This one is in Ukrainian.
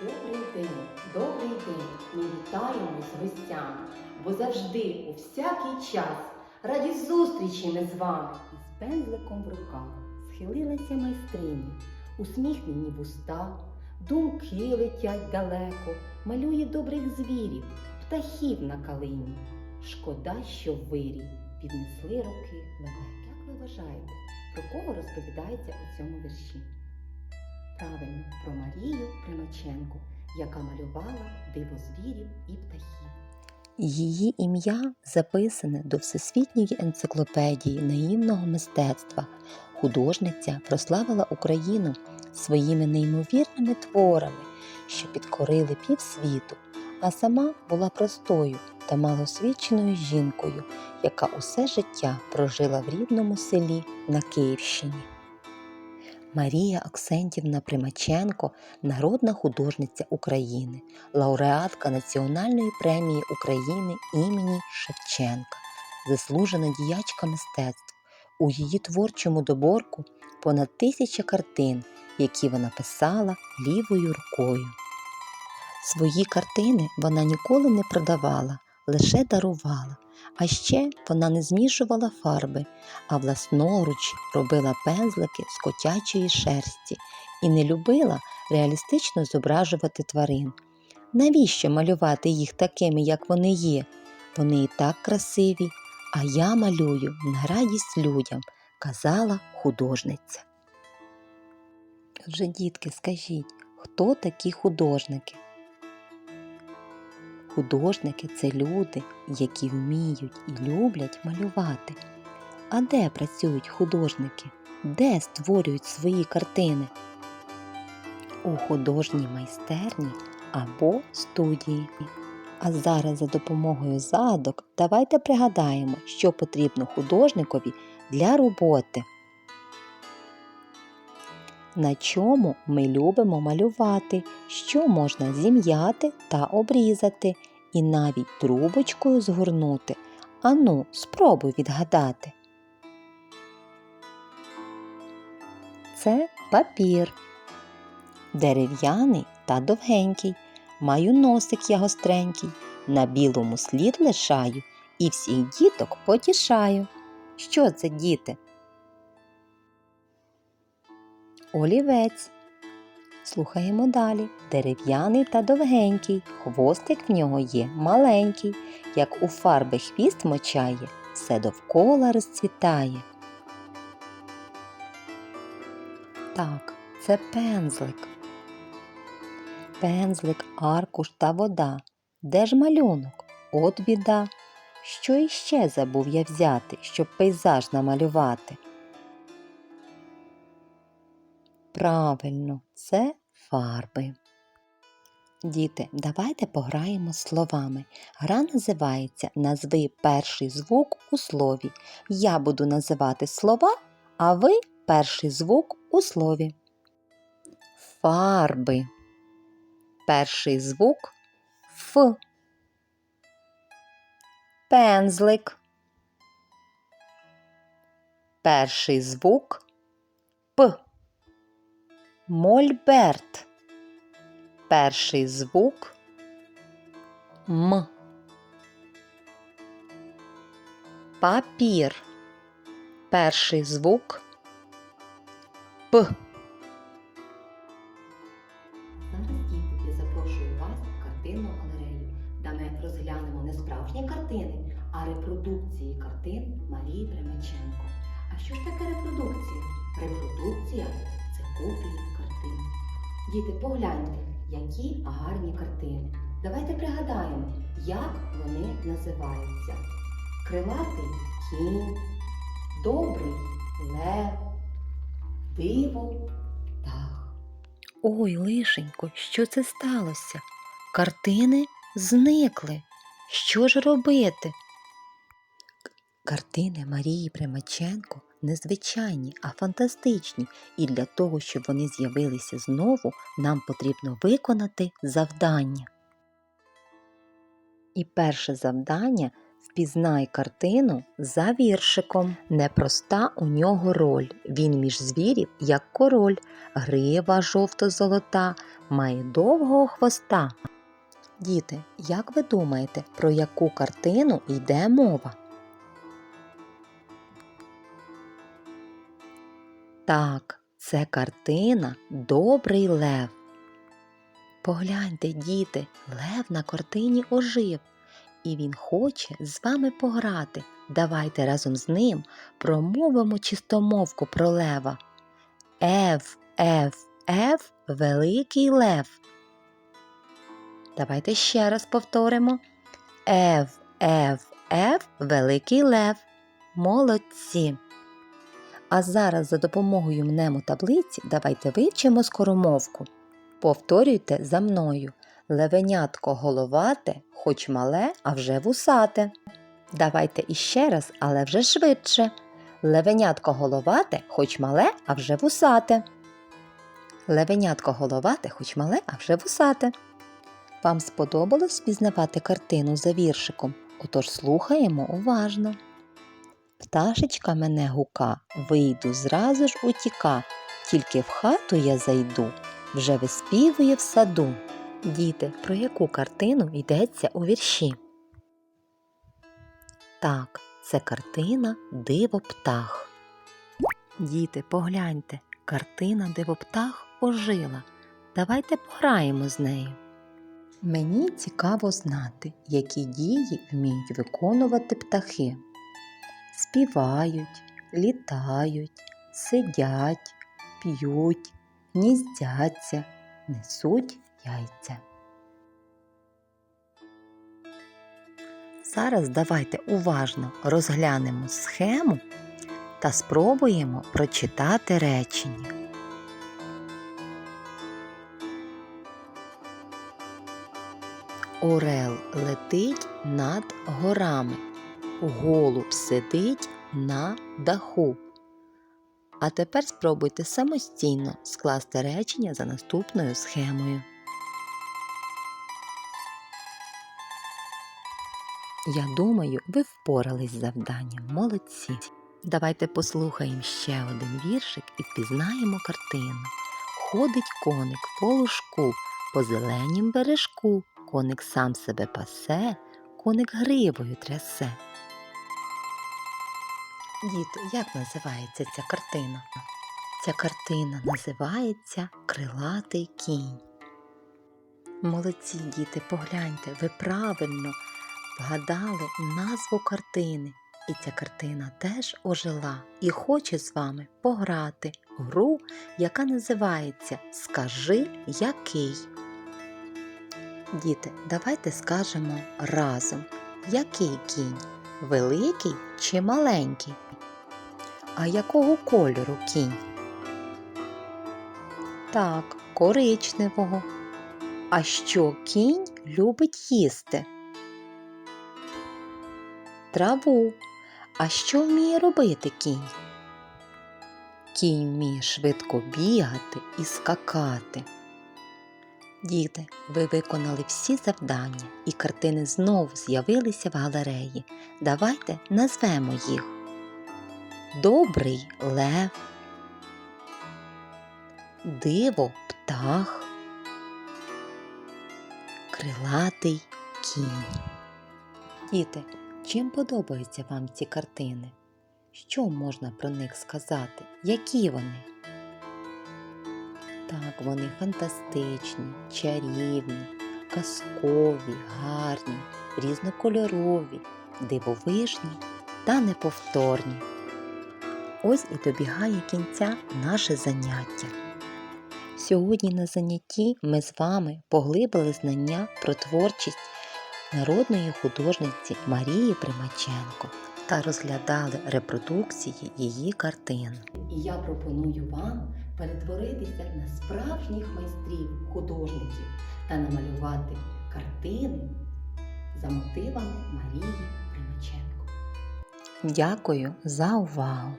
Добрий день, добрий день. Ми вітаємо з гостями, бо завжди, у всякий час, раді зустрічі ми з вами. Із пензликом в руках схилилася майстриня, усміхнені вуста, думки летять далеко, малює добрих звірів, птахів на калині. Шкода, що в вирі піднесли роки лелеки. Як ви вважаєте, про кого розповідається у цьому вірші? Правильно, про Марію Примаченко, яка малювала диво звірів і птахів. Її ім'я записане до Всесвітньої енциклопедії наївного мистецтва. Художниця прославила Україну своїми неймовірними творами, що підкорили півсвіту, а сама була простою та малосвідченою жінкою, яка усе життя прожила в рідному селі на Київщині. Марія Оксентівна Примаченко народна художниця України, лауреатка Національної премії України імені Шевченка, заслужена діячка мистецтв. У її творчому доборку понад тисяча картин, які вона писала лівою рукою. Свої картини вона ніколи не продавала, лише дарувала. А ще вона не змішувала фарби, а власноруч робила пензлики з котячої шерсті і не любила реалістично зображувати тварин. Навіщо малювати їх такими, як вони є? Вони і так красиві, а я малюю на радість людям, казала художниця. Отже, дітки, скажіть, хто такі художники? Художники це люди, які вміють і люблять малювати. А де працюють художники? Де створюють свої картини? У художній майстерні або студії. А зараз за допомогою загадок давайте пригадаємо, що потрібно художникові для роботи. На чому ми любимо малювати, що можна зім'яти та обрізати, і навіть трубочкою згорнути. Ану, спробуй відгадати. Це папір. Дерев'яний та довгенький. Маю носик я гостренький. На білому слід лишаю і всіх діток потішаю. Що це, діти? Олівець. Слухаємо далі. Дерев'яний та довгенький, хвостик в нього є маленький, як у фарби хвіст мочає, все довкола розцвітає. Так, це пензлик. Пензлик, аркуш та вода. Де ж малюнок? От біда. Що іще забув я взяти, щоб пейзаж намалювати? Правильно, це фарби. Діти, давайте пограємо словами. Гра називається Назви перший звук у слові. Я буду називати слова, а ви перший звук у слові. Фарби. Перший звук Ф. Пензлик. Перший звук П. Мольберт. Перший звук М. Папір. Перший звук П. Діти, погляньте, які гарні картини. Давайте пригадаємо, як вони називаються. Крилатий кінь, добрий лев, диво, птах. Ой, лишенько, що це сталося? Картини зникли. Що ж робити? Картини Марії Примаченко незвичайні, а фантастичні, і для того, щоб вони з'явилися знову, нам потрібно виконати завдання. І перше завдання Впізнай картину за віршиком. Непроста у нього роль. Він між звірів, як король, грива жовто-золота, має довгого хвоста. Діти, як ви думаєте, про яку картину йде мова? Так, це картина Добрий Лев. Погляньте, діти, лев на картині ожив, і він хоче з вами пограти. Давайте разом з ним промовимо чистомовку про лева. Ев, ев, ев, великий лев. Давайте ще раз повторимо. Ев, ев, ев, великий лев. Молодці. А зараз за допомогою мнемотаблиці давайте вивчимо скоромовку. Повторюйте за мною. Левенятко головате, хоч мале, а вже вусате. Давайте іще раз, але вже швидше. Левенятко головате, хоч мале, а вже вусате. Левенятко головате, хоч мале, а вже вусате. Вам сподобалось пізнавати картину за віршиком? Отож слухаємо уважно. Пташечка мене гука, вийду зразу ж утіка, тільки в хату я зайду, вже виспівує в саду. Діти, про яку картину йдеться у вірші? Так, це картина Диво птах. Діти, погляньте, картина Диво птах ожила. Давайте пограємо з нею. Мені цікаво знати, які дії вміють виконувати птахи. Співають, літають, сидять, п'ють, гніздяться, несуть яйця. Зараз давайте уважно розглянемо схему та спробуємо прочитати речення. Орел летить над горами, голуб сидить на даху. А тепер спробуйте самостійно скласти речення за наступною схемою. Я думаю, ви впорались з завданням. Молодці. Давайте послухаємо ще один віршик і впізнаємо картину. Ходить коник по лужку, по зеленім бережку. Коник сам себе пасе, коник гривою трясе. Діти, як називається ця картина? Ця картина називається Крилатий кінь. Молодці діти, погляньте, ви правильно вгадали назву картини. І ця картина теж ожила і хоче з вами пограти гру, яка називається Скажи який. Діти, давайте скажемо разом, який кінь великий чи маленький? А якого кольору кінь? Так, коричневого. А що кінь любить їсти? Траву. А що вміє робити кінь? Кінь вміє швидко бігати і скакати. Діти, ви виконали всі завдання, і картини знову з'явилися в галереї. Давайте назвемо їх. Добрий лев, диво птах, крилатий кінь. Діти, чим подобаються вам ці картини? Що можна про них сказати? Які вони? Так, вони фантастичні, чарівні, казкові, гарні, різнокольорові, дивовижні та неповторні. Ось і добігає кінця наше заняття. Сьогодні на занятті ми з вами поглибили знання про творчість народної художниці Марії Примаченко та розглядали репродукції її картин. І я пропоную вам перетворитися на справжніх майстрів художників та намалювати картини за мотивами Марії Примаченко. Дякую за увагу!